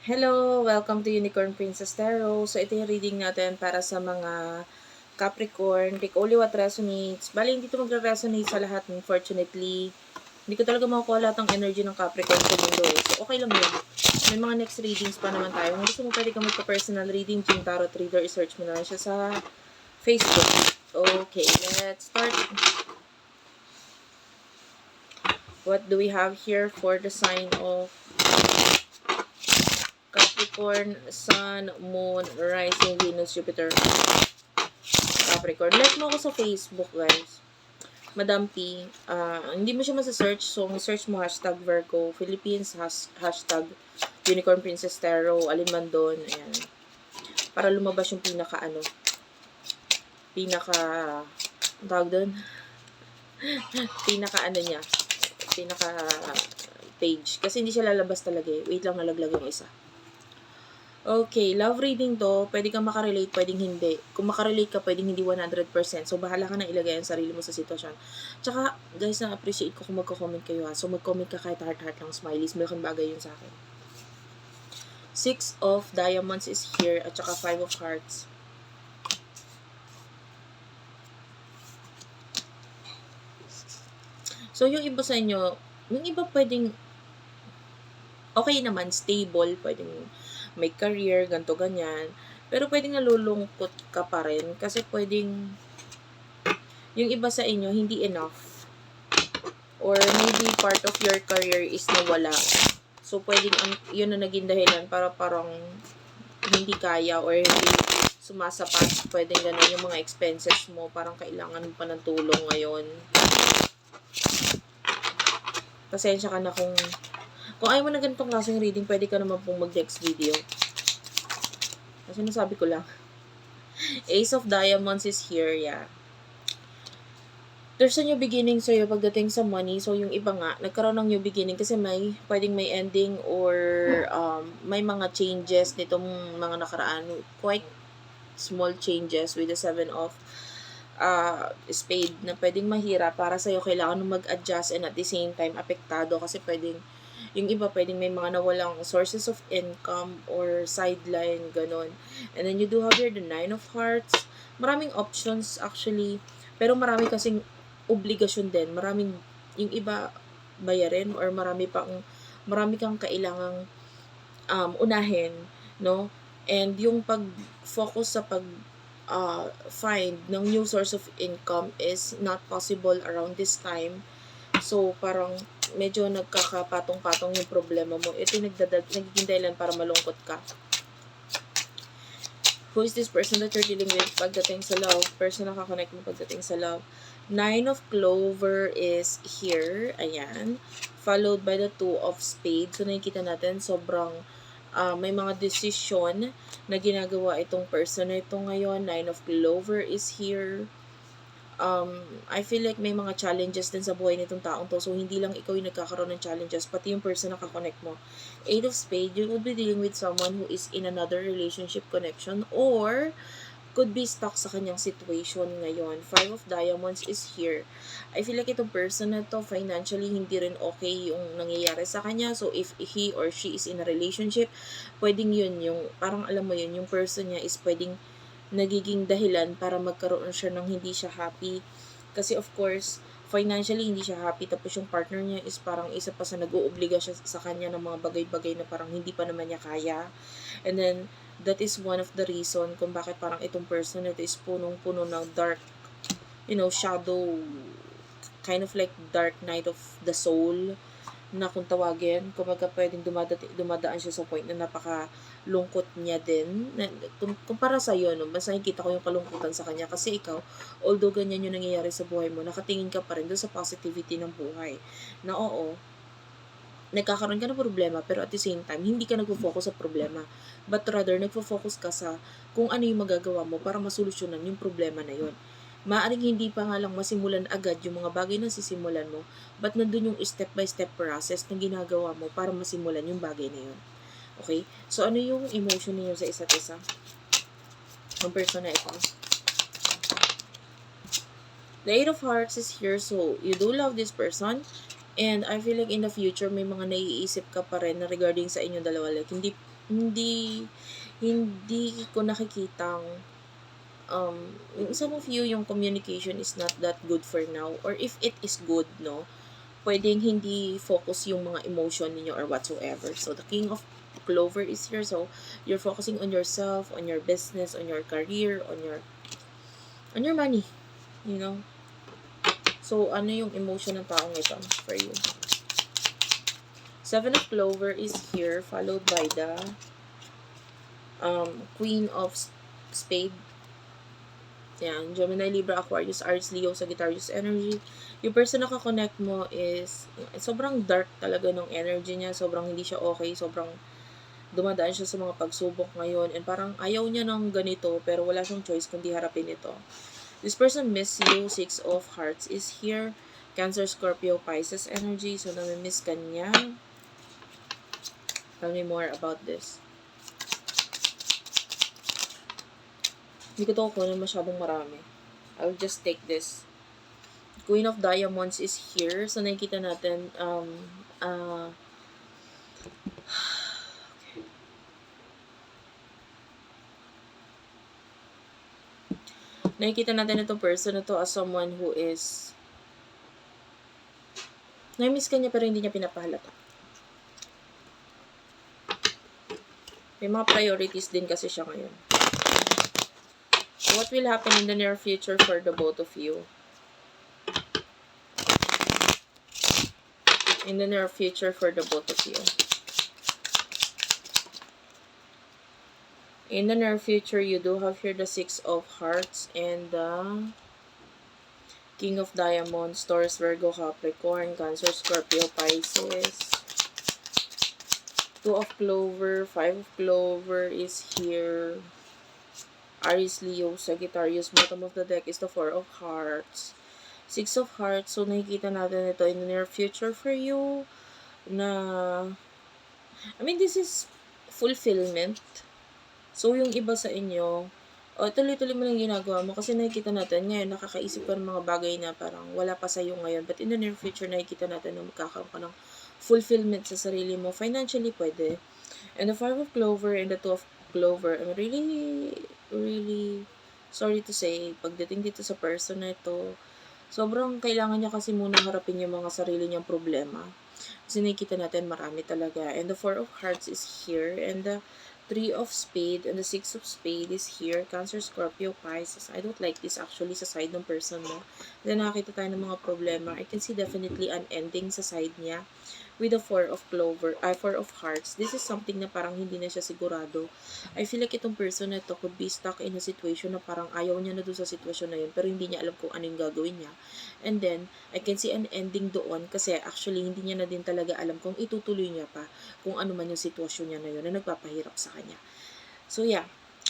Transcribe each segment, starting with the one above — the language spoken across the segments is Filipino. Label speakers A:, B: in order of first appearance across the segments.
A: Hello! Welcome to Unicorn Princess Tarot. So, ito yung reading natin para sa mga Capricorn. Take only what resonates. Bali, hindi ito magre-resonate sa lahat, unfortunately. Hindi ko talaga makukuha lahat ng energy ng Capricorn sa mundo. So, okay lang yun. May mga next readings pa naman tayo. Kung gusto mo, pwede ka magpa-personal reading. Jing Tarot Reader, i-search mo na lang siya sa Facebook. Okay, let's start. What do we have here for the sign of Capricorn, Sun, Moon, Rising, Venus, Jupiter. Capricorn. Like mo ako sa Facebook, guys. Madam P. ah, hindi mo siya masa-search. So, search mo hashtag Virgo, Philippines, has, hashtag Unicorn Princess Tarot, alin man doon. Ayan. Para lumabas yung pinaka, ano, pinaka, tawag doon? pinaka, ano niya, pinaka page. Kasi hindi siya lalabas talaga eh. Wait lang, nalaglag yung isa. Okay, love reading to, pwede kang makarelate, pwedeng hindi. Kung makarelate ka, pwedeng hindi 100%. So, bahala ka na ilagay ang sarili mo sa sitwasyon. Tsaka, guys, na-appreciate ko kung magko-comment kayo ha. So, mag-comment ka kahit heart-heart lang, smileys. Malaking bagay yun sa akin. Six of Diamonds is here, at tsaka Five of Hearts. So, yung iba sa inyo, yung iba pwedeng okay naman, stable, pwedeng may career, ganto ganyan. Pero pwedeng nalulungkot ka pa rin kasi pwedeng yung iba sa inyo hindi enough. Or maybe part of your career is nawala. So pwedeng yun na naging dahilan para parang hindi kaya or hindi sumasapat. Pwedeng ganun yung mga expenses mo. Parang kailangan mo pa ng tulong ngayon. Pasensya ka na kung kung ayaw mo na ganitong klaseng reading, pwede ka naman pong mag-next video. Kasi nasabi ko lang. Ace of Diamonds is here, yeah. There's a new beginning sa'yo pagdating sa money. So, yung iba nga, nagkaroon ng new beginning kasi may, pwedeng may ending or um, may mga changes nitong mga nakaraan. Quite small changes with the seven of uh, spade na pwedeng mahirap para sa'yo. Kailangan mag-adjust and at the same time, apektado kasi pwedeng yung iba pwedeng may mga nawalang sources of income or sideline, ganon. And then you do have here the Nine of Hearts. Maraming options actually. Pero marami kasing obligasyon din. Maraming, yung iba bayarin or marami pang, marami kang kailangang um, unahin, no? And yung pag-focus sa pag uh, find ng new source of income is not possible around this time. So, parang medyo nagkakapatong-patong yung problema mo, ito yung nagdadad, nagiging dahilan para malungkot ka. Who is this person that you're dealing with pagdating sa love? Person na kakonect mo pagdating sa love. Nine of Clover is here. Ayan. Followed by the Two of Spades. So, nakikita natin, sobrang uh, may mga decision na ginagawa itong person na ito ngayon. Nine of Clover is here um, I feel like may mga challenges din sa buhay nitong taong to. So, hindi lang ikaw yung nagkakaroon ng challenges, pati yung person na kakonect mo. Eight of Spades, you would be dealing with someone who is in another relationship connection or could be stuck sa kanyang situation ngayon. Five of Diamonds is here. I feel like itong person na to, financially, hindi rin okay yung nangyayari sa kanya. So, if he or she is in a relationship, pwedeng yun, yung, parang alam mo yun, yung person niya is pwedeng nagiging dahilan para magkaroon siya ng hindi siya happy. Kasi of course, financially hindi siya happy tapos yung partner niya is parang isa pa sa nag-oobliga siya sa kanya ng mga bagay-bagay na parang hindi pa naman niya kaya. And then, that is one of the reason kung bakit parang itong person na ito is punong-puno ng dark, you know, shadow, kind of like dark night of the soul na kung tawagin, kumbaga pwedeng dumadati, dumadaan siya sa point na napaka lungkot niya din. Kumpara sa iyo, no, mas nakikita ko yung kalungkutan sa kanya kasi ikaw, although ganyan yung nangyayari sa buhay mo, nakatingin ka pa rin doon sa positivity ng buhay. Na oo, nagkakaroon ka ng problema pero at the same time, hindi ka nagfo-focus sa problema. But rather, nagfo-focus ka sa kung ano yung magagawa mo para masolusyonan yung problema na yon Maaring hindi pa nga lang masimulan agad yung mga bagay na sisimulan mo, but nandun yung step-by-step process na ginagawa mo para masimulan yung bagay na yun. Okay? So, ano yung emotion niyo sa isa't isa? Ang person na ito. The Eight of Hearts is here, so you do love this person, And I feel like in the future, may mga naiisip ka pa rin na regarding sa inyong dalawa. Like, hindi, hindi, hindi ko nakikitang, um, some of you, yung communication is not that good for now. Or if it is good, no, pwedeng hindi focus yung mga emotion ninyo or whatsoever. So, the King of Clover is here. So, you're focusing on yourself, on your business, on your career, on your, on your money. You know? So, ano yung emotion ng taong ito for you? Seven of Clover is here, followed by the um, Queen of Spade. Yan, Gemini, Libra, Aquarius, Aries, Leo, Sagittarius energy. Yung person na kakonect mo is sobrang dark talaga ng energy niya. Sobrang hindi siya okay. Sobrang dumadaan siya sa mga pagsubok ngayon. And parang ayaw niya ng ganito pero wala siyang choice kundi harapin ito. This person miss you. Six of Hearts is here. Cancer, Scorpio, Pisces energy. So, namimiss ka niya. Tell me more about this. Hindi ko to kunin masyadong marami. I'll just take this. Queen of Diamonds is here. So, nakikita natin, um, uh, nakikita natin itong person na to as someone who is na-miss ka niya pero hindi niya pinapahalata. May mga priorities din kasi siya ngayon. What will happen in the near future for the both of you? In the near future for the both of you. In the near future, you do have here the Six of Hearts and the King of Diamonds, Taurus, Virgo, Capricorn, Cancer, Scorpio, Pisces. Two of Clover, Five of Clover is here. Aries, Leo, Sagittarius. Bottom of the deck is the Four of Hearts. Six of Hearts. So, nakikita natin ito in the near future for you. Na, I mean, this is fulfillment. So, yung iba sa inyo, o tuloy-tuloy mo lang ginagawa mo kasi nakikita natin ngayon, nakakaisip ka ng mga bagay na parang wala pa sa'yo ngayon. But in the near future, nakikita natin na magkakaroon ka ng fulfillment sa sarili mo. Financially, pwede. And the Five of Clover and the Two of Clover, I'm really, really sorry to say, pagdating dito sa person na ito, sobrang kailangan niya kasi muna harapin yung mga sarili niyang problema. Kasi nakikita natin marami talaga. And the Four of Hearts is here. And the Three of Spade and the Six of Spade is here. Cancer, Scorpio, Pisces. I don't like this actually sa side ng person mo. Then nakakita tayo ng mga problema. I can see definitely an ending sa side niya with the Four of Clover, ay Four of Hearts. This is something na parang hindi na siya sigurado. I feel like itong person na ito could be stuck in a situation na parang ayaw niya na doon sa sitwasyon na yun pero hindi niya alam kung ano yung gagawin niya. And then, I can see an ending doon kasi actually hindi niya na din talaga alam kung itutuloy niya pa kung ano man yung sitwasyon niya na yun na nagpapahirap sa kanya. So yeah,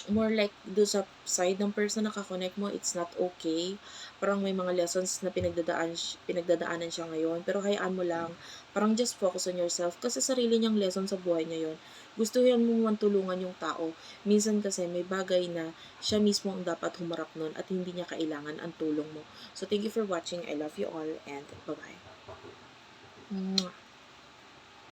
A: more like do sa side ng person na kakonect mo, it's not okay. Parang may mga lessons na pinagdadaan, pinagdadaanan siya ngayon. Pero hayaan mo lang, parang just focus on yourself. Kasi sarili niyang lesson sa buhay niya yon Gusto yan mo tulungan yung tao. Minsan kasi may bagay na siya mismo ang dapat humarap nun at hindi niya kailangan ang tulong mo. So thank you for watching. I love you all and bye-bye.